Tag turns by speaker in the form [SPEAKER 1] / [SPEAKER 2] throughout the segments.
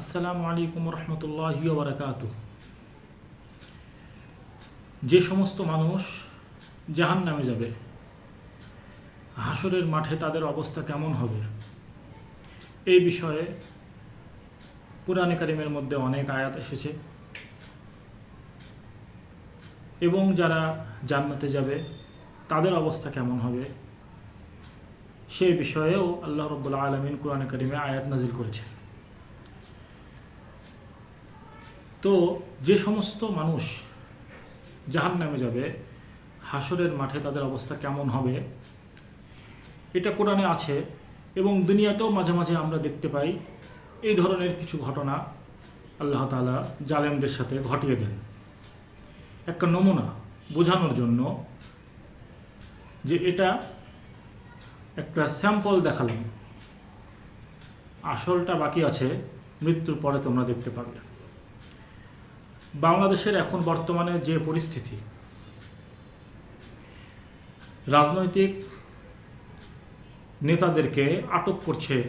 [SPEAKER 1] আসসালামু আলাইকুম রহমতুল্লাহ বারাকাত যে সমস্ত মানুষ জাহান নামে যাবে হাসরের মাঠে তাদের অবস্থা কেমন হবে? এই বিষয়ে পুরাণে কারিমের মধ্যে অনেক আয়াত এসেছে। এবং যারা জান্নাতে যাবে, তাদের অবস্থা কেমন হবে? সেই বিষয়েও আল্লাহ রব্বুল আলমিন কোরআনে কারিমে আয়াত নাজিল করেছে তো যে সমস্ত মানুষ জাহান নামে যাবে হাসরের মাঠে তাদের অবস্থা কেমন হবে, এটা কোরআনে আছে এবং দুনিয়াতেও মাঝে মাঝে আমরা দেখতে পাই এই ধরনের কিছু ঘটনা আল্লাহ তালা জালেমদের সাথে ঘটিয়ে দেন। একটা নমুনা বোঝানোর জন্য যে এটা একটা স্যাম্পল দেখালাম। আসলটা বাকি আছে, মৃত্যুর পরে তোমরা দেখতে পারবে। বাংলাদেশের এখন বর্তমানে যে পরিস্থিতি, রাজনৈতিক নেতাদেরকে আটক করছে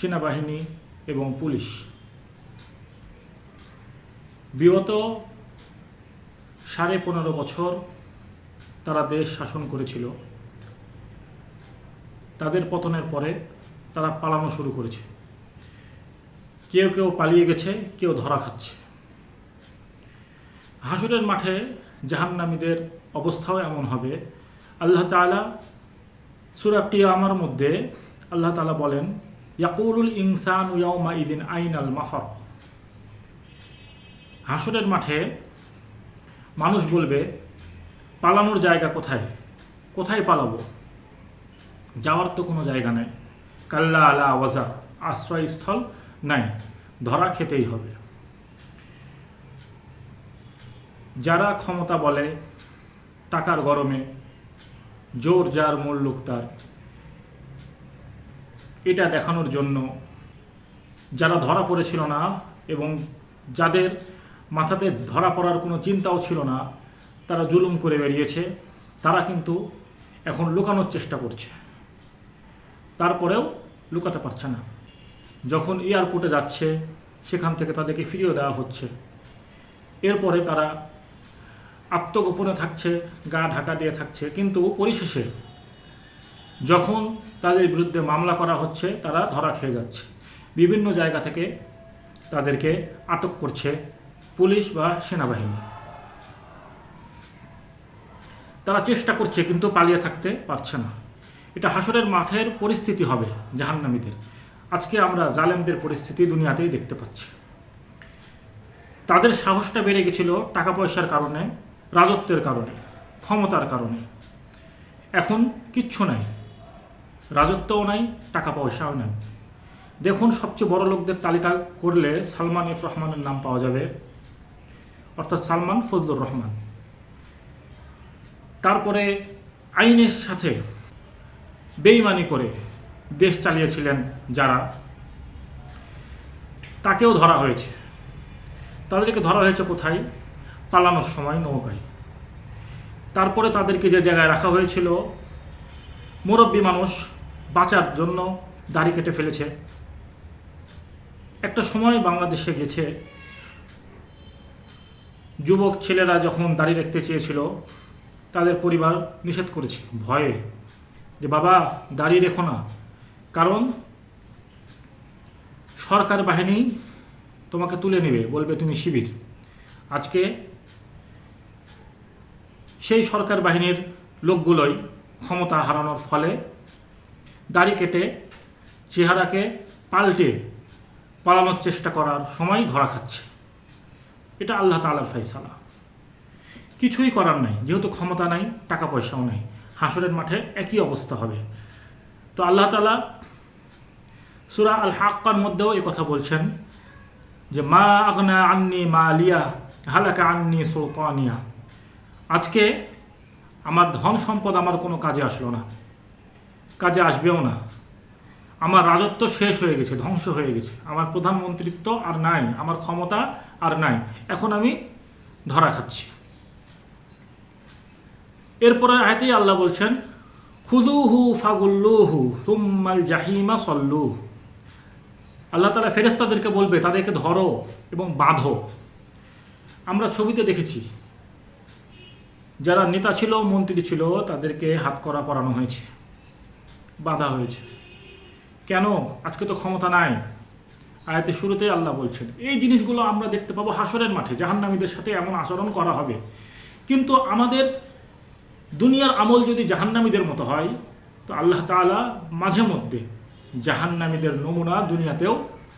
[SPEAKER 1] সেনাবাহিনী এবং পুলিশ। বিগত সাড়ে পনেরো বছর তারা দেশ শাসন করেছিল। তাদের পতনের পরে তারা পালানো শুরু করেছে। কেউ কেউ পালিয়ে গেছে, কেউ ধরা খাচ্ছে। হাসুরের মাঠে জাহান্নামীদের অবস্থাও এমন হবে। আল্লাহ তালা সুরাফটি আমার মধ্যে আল্লাহ তালা বলেন ইয়াকুরুল ইনসান উয়াউমা ইদিন আইন আল মাফার। হাসুরের মাঠে মানুষ বলবে, পালানোর জায়গা কোথায়? কোথায় পালাবো? যাওয়ার তো কোনো জায়গা নেই। কাল্লা আলা ওয়াজা, আশ্রয়স্থল নাই। ধরা খেতেই হবে। যারা ক্ষমতা বলে টাকার গরমে, জোর যার মূল্যক তার। এটা দেখানোর জন্য যারা ধরা পড়েছিল না এবং যাদের মাথাতে ধরা পড়ার কোনো চিন্তাও ছিল না, তারা জুলুম করে বেরিয়েছে, তারা কিন্তু এখন লুকানোর চেষ্টা করছে। তারপরেও লুকাতে পারছে না। যখন এয়ারপোর্টে যাচ্ছে, সেখান থেকে তাদেরকে ফিরিয়ে দেওয়া হচ্ছে। এরপরে তারা আত্মগোপনে থাকছে, গা ঢাকা দিয়ে থাকছে। কিন্তু পরিশেষে যখন তাদের বিরুদ্ধে মামলা করা হচ্ছে, তারা ধরা খেয়ে যাচ্ছে। বিভিন্ন জায়গা থেকে তাদেরকে আটক করছে পুলিশ বা সেনাবাহিনী। তারা চেষ্টা করছে, কিন্তু পালিয়ে থাকতে পারছে না। এটা হাসরের মাঠের পরিস্থিতি হবে, জাহান্নামীদের। আজকে আমরা জালেমদের পরিস্থিতি দুনিয়াতেই দেখতে পাচ্ছি। তাদের সাহসটা বেড়ে গেছিল টাকা পয়সার কারণে রাজত্বের কারণে, ক্ষমতার কারণে। এখন কিচ্ছু নাই। রাজত্বও নাই টাকা পয়সাও নাই। দেখুন, সবচেয়ে বড় লোকদের তালিকা করলে সালমান ইফ রহমানের নাম পাওয়া যাবে। অর্থাৎ সালমান ফজলুর রহমান। তারপরে আইনের সাথে বেইমানি করে দেশ চালিয়েছিলেন যারা। তাকেও ধরা হয়েছে। তাদেরকে ধরা হয়েছে কোথায়? পালানোর সময় নৌকায়। তারপরে তাদেরকে যে জায়গায় রাখা হয়েছিল, মুরব্বী মানুষ বাঁচার জন্য দাড়ি কেটে ফেলেছে। একটা সময় বাংলাদেশে গেছে, যুবক ছেলেরা যখন দাড়ি রাখতে চেয়েছিল, তাদের পরিবার নিষেধ করেছে, ভয়ে, যে বাবা দাঁড়িয়ে রেখো না। কারণ সরকার বাহিনী তোমাকে তুলে নেবে, বলবে তুমি শিবির। আজকে সেই সরকার বাহিনীর লোকগুলোই ক্ষমতা হারানোর ফলে দাড়ি কেটে চেহারাকে পাল্টে পালানোর চেষ্টা করার সময় ধরা খাচ্ছে। এটা আল্লাহ তালার ফাইসালা কিছুই করার নাই, যেহেতু ক্ষমতা নাই টাকা পয়সাও নাই, হাসরের মাঠে একই অবস্থা হবে। তো আল্লাহ তালা সুরা আল হাক্কার মধ্যেও এ কথা বলছেন যে, মা আগনা আন্নি মা আলিয়া হালাকা আন্নি সুলতানিয়া। আজকে আমার ধন সম্পদ আমার কোনো কাজে আসলো না। কাজে আসবেও না। আমার রাজত্ব শেষ হয়ে গেছে, ধ্বংস হয়ে গেছে। আমার প্রধানমন্ত্রিত্ব আর নাই, আমার ক্ষমতা আর নাই। এখন আমি ধরা খাচ্ছি। এরপরে আয়তেই আল্লাহ বলছেন খুদুহু ফাগুল্লুহু সুম্মাল জাহিমা সল্লু। আল্লাহ তালা ফেরেস্তাদেরকে বলবে, তাদেরকে ধরো এবং বাঁধো। আমরা ছবিতে দেখেছি যারা নেতা ছিল, মন্ত্রী ছিল, তাদেরকে হাত করা পরানো হয়েছে, বাঁধা হয়েছে। কেন? আজকে তো ক্ষমতা নাই। আয়াতে শুরুতে আল্লাহ বলছেন, এই জিনিসগুলো আমরা দেখতে পাবো হাসরের মাঠে, জাহান্নামীদের সাথে এমন আচরণ করা হবে। কিন্তু আমাদের দুনিয়ার আমল যদি জাহান্নামীদের মতো হয়, তো আল্লাহ তাআলা মাঝে মধ্যে জাহান্নামীদের নমুনা দুনিয়াতেও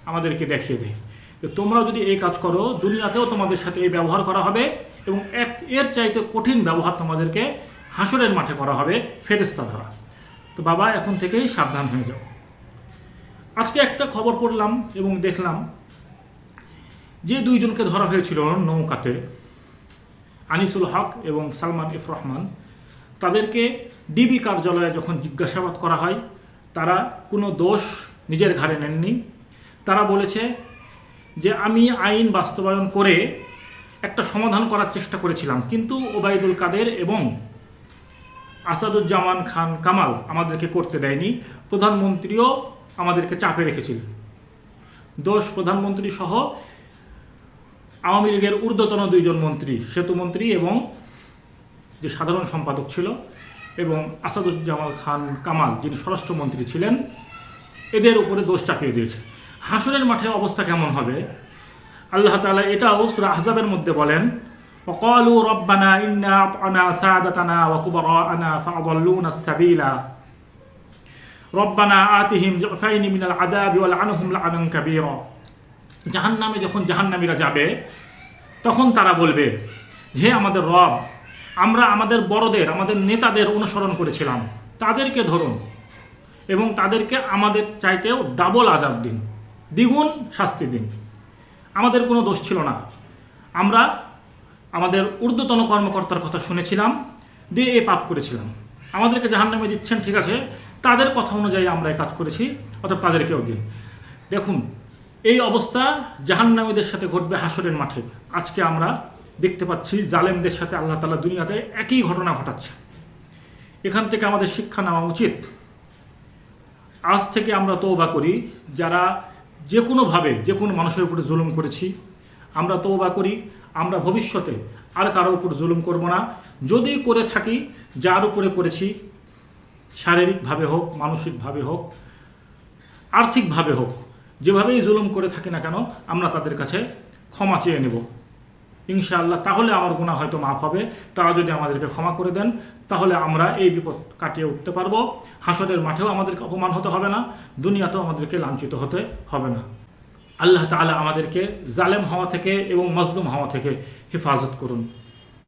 [SPEAKER 1] আমাদেরকে দেখিয়ে দেয়। তোমরা যদি এই কাজ করো, দুনিয়াতেও তোমাদের সাথে এই ব্যবহার করা হবে এবং এক, এর চাইতে কঠিন ব্যবহার তোমাদেরকে হাসরের মাঠে করা হবে ফেরেস্তা ধরা। তো বাবা, এখন থেকেই সাবধান হয়ে যাও। আজকে একটা খবর পড়লাম এবং দেখলাম যে দুইজনকে ধরা হয়েছিল নৌকাতে, আনিসুল হক এবং সালমান এফ রহমান। তাদেরকে ডিবি কার্যালয়ে যখন জিজ্ঞাসাবাদ করা হয়, তারা কোনো দোষ নিজের ঘাড়ে নেননি। তারা বলেছে যে আমি আইন বাস্তবায়ন করে একটা সমাধান করার চেষ্টা করেছিলাম। কিন্তু ওবায়দুল কাদের এবং আসাদুজ্জামান খান কামাল আমাদেরকে করতে দেয়নি। প্রধানমন্ত্রীও আমাদেরকে চাপে রেখেছিলেন দোষ প্রধানমন্ত্রী সহ আওয়ামী লীগের ঊর্ধ্বতন দুইজন মন্ত্রী, সেতু মন্ত্রী এবং যে সাধারণ সম্পাদক ছিল এবং আসাদুজ্জামাল খান কামাল, যিনি স্বরাষ্ট্রমন্ত্রী ছিলেন, এদের উপরে দোষ চাপিয়ে দিয়েছে। হাসরের মাঠে অবস্থা কেমন হবে আল্লাহ তাআলা এটাও সূরা আহজাবের মধ্যে বলেন وقالوا ربنا إنا أطعنا سادتنا وكبراءنا فأضلونا السبيل ربنا آتهم ضعفين من العذاب ولعنهم لعنا كبيرا জাহান্নামে যখন জাহান্নামীরা যাবে তখন তারা বলবে হে আমাদের রব আমরা আমাদের বড়দের আমাদের নেতাদের অনুসরণ করেছিলাম তাদেরকে ধরুন এবং তাদেরকে আমাদের চাইতেও ডাবল আজাব দিন দ্বিগুণ শাস্তি দিন। আমাদের কোনো দোষ ছিল না। আমরা আমাদের ঊর্ধ্বতন কর্মকর্তার কথা শুনেছিলাম, দিয়ে এ পাপ করেছিলাম। আমাদেরকে জাহান্নামে দিচ্ছেন, ঠিক আছে, তাদের কথা অনুযায়ী আমরা কাজ করেছি, অর্থাৎ তাদেরকেও দিন। দেখুন, এই অবস্থা জাহান্নামীদের সাথে ঘটবে হাসরের মাঠে। আজকে আমরা দেখতে পাচ্ছি জালেমদের সাথে আল্লাহ তালা দুনিয়াতে একই ঘটনা ঘটাচ্ছে। এখান থেকে আমাদের শিক্ষা নেওয়া উচিত। আজ থেকে আমরা তৌবা করি, যারা যে কোনোভাবে যে কোনো মানুষের উপরে জুলুম করেছি, আমরা তো বা করি, আমরা ভবিষ্যতে আর কারও উপর জুলুম করব না। যদি করে থাকি, যার উপরে করেছি, শারীরিকভাবে হোক, মানসিকভাবে হোক, আর্থিকভাবে হোক, যেভাবেই জুলুম করে থাকি না কেন, আমরা তাদের কাছে ক্ষমা চেয়ে নেব। ইনশাআল্লাহ, তাহলে আমার গুণা হয়তো মাফ হবে। তারা যদি আমাদেরকে ক্ষমা করে দেন, তাহলে আমরা এই বিপদ কাটিয়ে উঠতে পারব। হাসরের মাঠেও আমাদেরকে অপমান হতে হবে না, দুনিয়াতেও আমাদেরকে লাঞ্ছিত হতে হবে না। আল্লাহ তালা আমাদেরকে জালেম হওয়া থেকে এবং মজলুম হওয়া থেকে হেফাজত করুন।